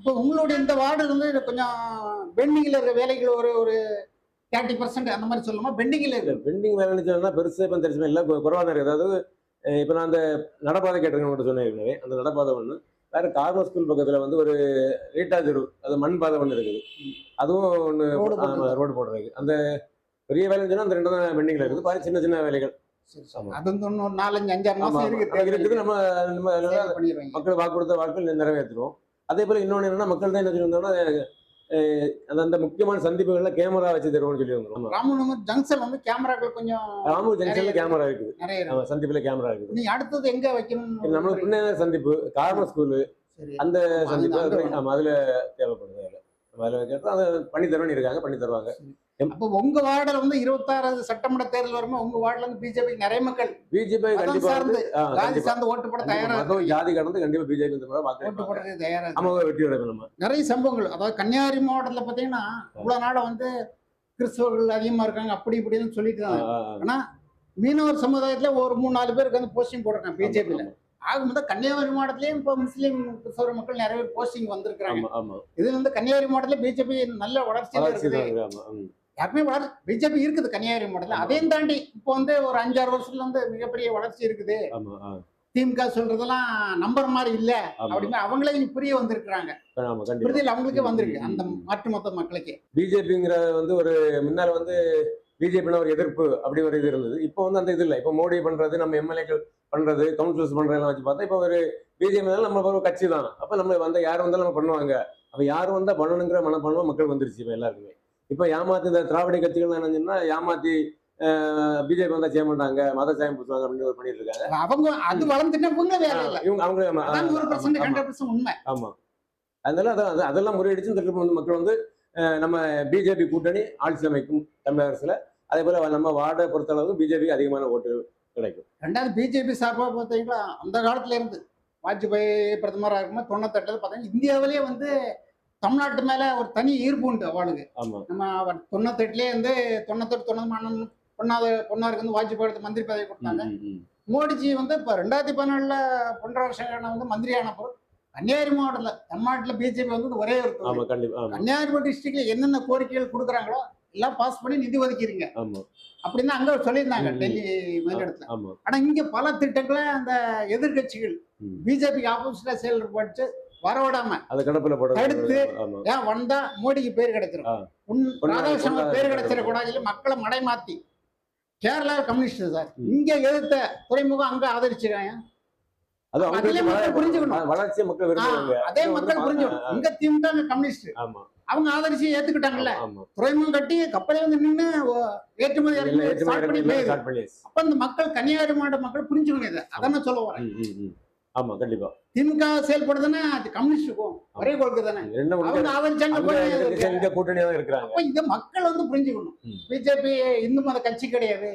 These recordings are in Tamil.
இப்போ உங்களுடைய இந்த வார்டு வந்து கொஞ்சம் பெண்டிங்கில் இருக்கிற வேலைகள் ஒரு ஒரு தேர்ட்டி பர்சன்ட் அந்த மாதிரி சொல்லுமா பெண்டிங்கில் இல்ல இருக்கு பெண்டிங் வேலைன்னு சொன்னா பெருசா இப்போ தெரிச்சுமே இல்லை. குறவா தான் இருக்குது. அதாவது இப்போ நான் அந்த நடப்பாதை கேட்டிருக்கேன் சொன்னேன் அந்த நடப்பாதை ஒன்று வேற கார்மர் ஸ்கூல் பக்கத்துல வந்து ஒரு ரீட்டா தெரு அது மண் பாதை ஒன்று இருக்குது. அதுவும் ஒன்று ரோடு போடுறதுக்கு அந்த பெரிய வேலைன்னு சொன்னா அந்த ரெண்டு தான் பெண்டிங்ல இருக்குது. பாதி சின்ன சின்ன வேலைகள். அது நாலஞ்சு அஞ்சாறு அது இருக்குது நம்ம மக்கள் வாக்கு கொடுத்த வாக்குகள் நிறைவேற்றுறோம் அதே போல இன்னொன்று என்னன்னா மக்கள் தான் என்ன சொல்லியிருந்தோம்னா அந்த முக்கியமான சந்திப்புகள்ல கேமரா வச்சு தருவோம்னு சொல்லி வந்துடும் ராமநகர் ஜங்ஷன் வந்து கேமராக்கள் கொஞ்சம் ராமூர் ஜங்ஷன்ல கேமரா இருக்குது. சந்திப்புல கேமரா இருக்குது. நீ அடுத்தது எங்க வைக்கணும் நம்மளுக்கு பின்ன சந்திப்பு கார்மர் ஸ்கூலு அந்த சந்திப்பு அது அது- அங்க ஆமா அதுல தேவைப்படுது அதுல. அதுல கேட்டா அதை பண்ணி தருவேன்னு இருக்காங்க பண்ணி தருவாங்க. அப்போ உங்க வார்டுல வந்து இருபத்தாறாவது சட்டமன்ற தேர்தல் வரும்போது உங்க வார்டுல இருந்து பிஜேபி நிறைய மக்கள். பிஜேபி கண்டிப்பா வந்து சார்ந்து ஓட்டு போட தயாரா கண்டிப்பா. மதம் இருக்கு. ஜாதி கடந்து கண்டிப்பா பிஜேபி ஓட்டு போடுறது தயாரா இருக்கு. ஆமா வெற்றி நம்ம. நிறைய சம்பவங்கள். அதாவது கன்னியாகுமரி மாவட்டத்துல பாத்தீங்கன்னா இவ்வளவு நாள வந்து கிறிஸ்தவர்கள் அதிகமா இருக்காங்க அப்படி இப்படின்னு சொல்லிட்டு தான் ஆ, ஆ. ஆனா மீனவர் சமுதாயத்துல ஒரு மூணு நாலு பேருக்கு வந்து போஸ்டிங் போடுறாங்க பிஜேபியில. ஆகும்போது கன்னியாகுமரி மாவட்டத்திலயும் இப்போ முஸ்லீம் கிறிஸ்தவ மக்கள் நிறைய பேர் போஸ்டிங் வந்திருக்கிறாங்க. இது வந்து கன்னியாகுமரி மாவட்டத்துல பிஜேபி நல்ல வளர்ச்சியில வளர்ச்சி இருக்குது. யாருமே வளர் பிஜேபி இருக்குது கன்னியாகுமரி மாவட்டத்துல. அதையும் தாண்டி இப்போ வந்து ஒரு அஞ்சாறு வருஷத்துல வந்து மிகப்பெரிய வளர்ச்சி இருக்குது. திமுக சொல்றதெல்லாம் நம்புற மாதிரி இல்ல அப்படின்னு அவங்களே புரிய வந்திருக்கிறாங்க. அவங்களுக்கே வந்திருக்கு அந்த. மாற்று மொத்த மக்களுக்கு. பிஜேபிங்கிற வந்து ஒரு முன்னால வந்து பிஜேபின ஒரு எதிர்ப்பு அப்படி ஒரு இது இருந்தது. இப்போ வந்து அந்த இது இல்லை. இப்போ மோடி பண்றது நம்ம எம்எல்ஏக்கள் பண்றது கவுன்சிலர்ஸ் பண்றதெல்லாம் வச்சு பார்த்தா இப்போ ஒரு பிஜேபி நம்ம ஒரு கட்சி தான். அப்ப நம்ம வந்த யார் வந்தாலும் நம்ம பண்ணுவாங்க. அப்ப யார் வந்தா பண்ணணுங்கிற மனப்பான்மை மக்கள் வந்துருச்சு இப்போ எல்லாருக்குமே. இப்போ ஏமாத்தி இந்த திராவிட கட்சிகள் என்ன சொன்னா ஏமாத்தி பிஜேபி வந்தா செய்ய மாட்டாங்க மத சாயம் பூசுவாங்க அப்படின்னு ஒரு பண்ணிட்டு இருக்காங்க. அவங்க அது வளர்ந்துட்டு இவங்க வேலை இல்ல. இவங்க அவங்க ஆமா, அதனால அதான் அது- அதெல்லாம் முறியடிச்சு திருப்பி வந்து மக்கள் வந்து நம்ம பிஜேபி கூட்டணி ஆட்சி அமைக்கும் தமிழக அரசுல. அதே போல நம்ம வார்டை பொறுத்தளவு பிஜேபிக்கு அதிகமான ஓட்டு கிடைக்கும். ரெண்டாவது பிஜேபி சார்பா பார்த்தீங்கன்னா அந்த காலத்துல இருந்து வாஜ்பாய் பிரதமராக இருக்கும்போது தொண்ணூத்தெட்டுல பார்த்தீங்கன்னா இந்தியாவிலேயே வந்து தமிழ்நாட்டு மேல ஒரு தனி ஈர்ப்பு உண்டு அவளுக்கு. நம்ம அவர் தொண்ணூத்தெட்டுலேயே வந்து தொண்ணூத்தெட்டு தொண்ணூறு பொன்னாத பொன்னாருக்கு வந்து வாஜ்பாய் எடுத்து மந்திரி பதவி கொடுத்தாங்க. மோடிஜி வந்து இப்போ ரெண்டாயிரத்தி பதினாலுல பொன்ராஜ் சேகரன் வந்து மந்திரி ஆன போது கன்னியாகுமரி மாவட்டத்தில் தமிழ்நாட்டில் பிஜேபி வந்து ஒரே ஒரு கன்னியாகுமரி டிஸ்ட்ரிக்ட்ல என்னென்ன கோரிக்கைகள் கொடுக்குறாங்களோ எல்லாம் பாஸ் பண்ணி நிதி ஒதுக்கிறீங்க அப்படின்னு அங்க சொல்லியிருந்தாங்க. டெல்லி முதலிடத்துல. ஆமா. ஆனா இங்க பல திட்டங்களை அந்த எதிர்க்கட்சிகள் ம். பிஜேபிக்கு ஆப்போசிட்டா செயல்பட்டு வரவிடாம அது கடப்புல தடுத்து. ஏன் வந்தா மோடிக்கு பேர் கிடைச்சிரும். ஆ. உன் பொன்னா- பேர் கிடைச்சிடக்கூடாது சொல்லி மக்களை மடை மாத்தி. Kerala communist sir. இங்க எதிர்த்த துறைமுகம் அங்க ஆதரிச்சிருக்காங்க அவங்க மக்கள் விரும்புவாங்க அதே மக்கள் புரிஞ்சுக்கணும். இங்க திமுக கம்யூனிஸ்ட் ஆமா. அவங்க ஆதரிச்சு ஏத்துக்கிட்டாங்கல்ல. துறைமுகம் கட்டி கப்பலே வந்து நின்று ஏற்றுமதி. அப்ப இந்த மக்கள் கன்னியாகுமரி மாவட்ட மக்கள் புரிஞ்சுக்கணும் இதை. அதான் சொல்ல வரேன். ஆமா கண்டிப்பா. திமுக செயல்படுதுன்னா அது கம்யூனிஸ்டுக்கும் ஒரே கொள்கை தானே. அவங்க ஆதரிச்சாங்க கூட்டணியா இருக்கிறாங்க. அப்ப இந்த மக்கள் வந்து புரிஞ்சுக்கணும். பிஜேபி இந்து மத கட்சி கிடையாது.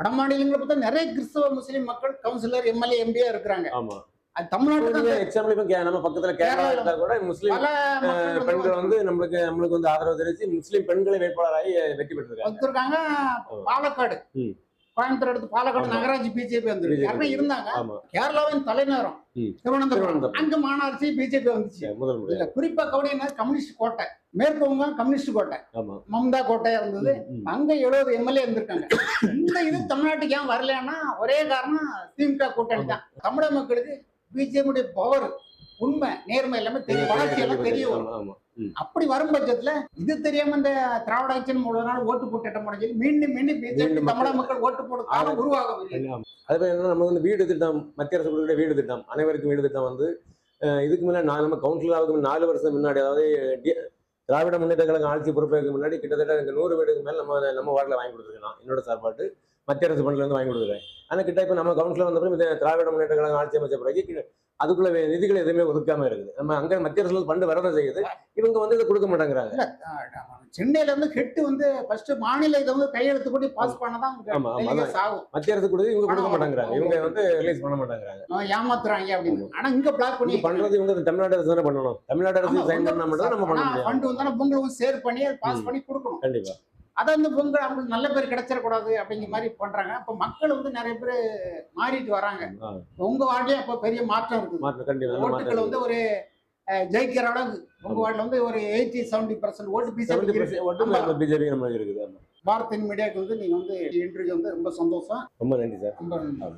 வட மாநிலங்களை பார்த்தா நிறைய கிறிஸ்தவ முஸ்லீம் மக்கள் கவுன்சிலர் எம்எல்ஏ எம்பியா இருக்கிறாங்க. ஆமா. அது தமிழ்நாட்டுல எக்ஸாம்பிள் இப்ப நம்ம பக்கத்துல கேரளா இருந்தா கூட முஸ்லீம் பெண்கள் வந்து நம்மளுக்கு நம்மளுக்கு வந்து ஆதரவு தெரிவிச்சு முஸ்லீம் பெண்களை வேட்பாளராகி வெற்றி பெற்றிருக்காங்க. பாலக்காடு. கோயம்புத்தூர் எடுத்து பாலக்காடு. நகராட்சி பிஜேபி வந்து BJP. யாருமே இருந்தாங்க. கேரளாவின் தலைநகரம். திருவனந்தபுரம். அங்க மாநகராட்சி பிஜேபி வந்துச்சு. இல்ல குறிப்பா கவுடினா கம்யூனிஸ்ட் கோட்டை. மேற்கு வங்கம் கம்யூனிஸ்ட் கோட்டை. மம்தா கோட்டையா இருந்தது. அங்க எழுபது எம்எல்ஏ இருந்திருக்காங்க. இந்த இது தமிழ்நாட்டுக்கு ஏன் வரலன்னா ஒரே காரணம் திமுக கூட்டணி தான். தமிழக மக்களுக்கு பிஜேபியுடைய பவர் உண்மை நேர்மை எல்லாமே தெரியும் வளர்ச்சி எல்லாம் தெரிய வரும். அப்படி வரும் பட்சத்துல இது தெரியாம இந்த திராவிட கட்சியின் மூணு நாள் ஓட்டு போட்டு முடிஞ்சு மீண்டும் மீண்டும் பிஜேபி தமிழக மக்கள் ஓட்டு போட காலம் உருவாகவில்லை. ஆமா. அதே என்னன்னா நம்ம வந்து வீடு திட்டம் மத்திய அரசு கொடுக்குற வீடு திட்டம். அனைவருக்கும் வீடு திட்டம் வந்து இதுக்கு முன்னாடி நான் நம்ம கவுன்சிலர் ஆகுது நாலு வருஷம் முன்னாடி அதாவது திராவிட முன்னேற்ற கழகம் ஆட்சி பொறுப்பேற்க முன்னாடி கிட்டத்தட்ட நூறு வீடுக்கு மேல நம்ம நம்ம வார்டில் வாங்கி கொடுத்துருக்கேன் நான் என்னோட சார்பாட்டு. மத்திய அரசு ஃபண்ட்ல இருந்து வாங்கி கொடுத்துருக்கேன் ஆனா கிட்ட இப்ப நம்ம கவுன்சிலர் வந்த பிறகு இந்த திராவிட முன்னேற்ற கழகம் ஆட்சி அமைச்ச பிறகு அதுக்குள்ள நிதிகள் எதுவுமே ஒதுக்காம இருக்குது. நம்ம அங்க மத்திய அரசு ஃபண்டு வரதான் செய்யுது. இவங்க வந்து இதை கொடுக்க மாட்டேங்கிறாங்க. சென்னையில வந்து ஹெட் வந்து ஃபர்ஸ்ட் மாநில இதை வந்து கையெழுத்து போட்டு பாஸ் பண்ணதான் மத்திய அரசு கொடுத்து இவங்க கொடுக்க மாட்டேங்கிறாங்க. இவங்க வந்து ரிலீஸ் பண்ண மாட்டேங்கிறாங்க. ஏமாத்துறாங்க அப்படின்னு. ஆனா இங்க பிளாக் பண்ணி பண்றது இவங்க தமிழ்நாடு அரசு தானே பண்ணணும். தமிழ்நாடு அரசு சைன் பண்ணா மட்டும் தான் நம்ம பண்ண முடியும். ஃபண்ட் வந்தா பொங்கலும் சேர் பண்ணி பாஸ். பண்ணி கொடுக்கணும். கண்டிப்பா. அதை வந்து பொங்கல் அவங்களுக்கு நல்ல பேர் கிடைச்சிடக்கூடாது அப்படிங்கிற மாதிரி பண்றாங்க. அப்ப மக்கள் வந்து நிறைய பேர் மாறிட்டு வராங்க. உங்க வார்டிலே அப்ப பெரிய மாற்றம் இருக்குது. ஓட்டுகள் வந்து ஒரு ஜெயிக்கிற அளவுக்கு உங்க வார்டில் வந்து ஒரு eighty seventy percent vote BJP BJP நம்ம இருக்குது. பாரதின் மீடியாவுக்கு வந்து நீங்க வந்து இன்டர்வியூ வந்து ரொம்ப சந்தோஷம். ரொம்ப நன்றி சார். ரொம்ப நன்றி.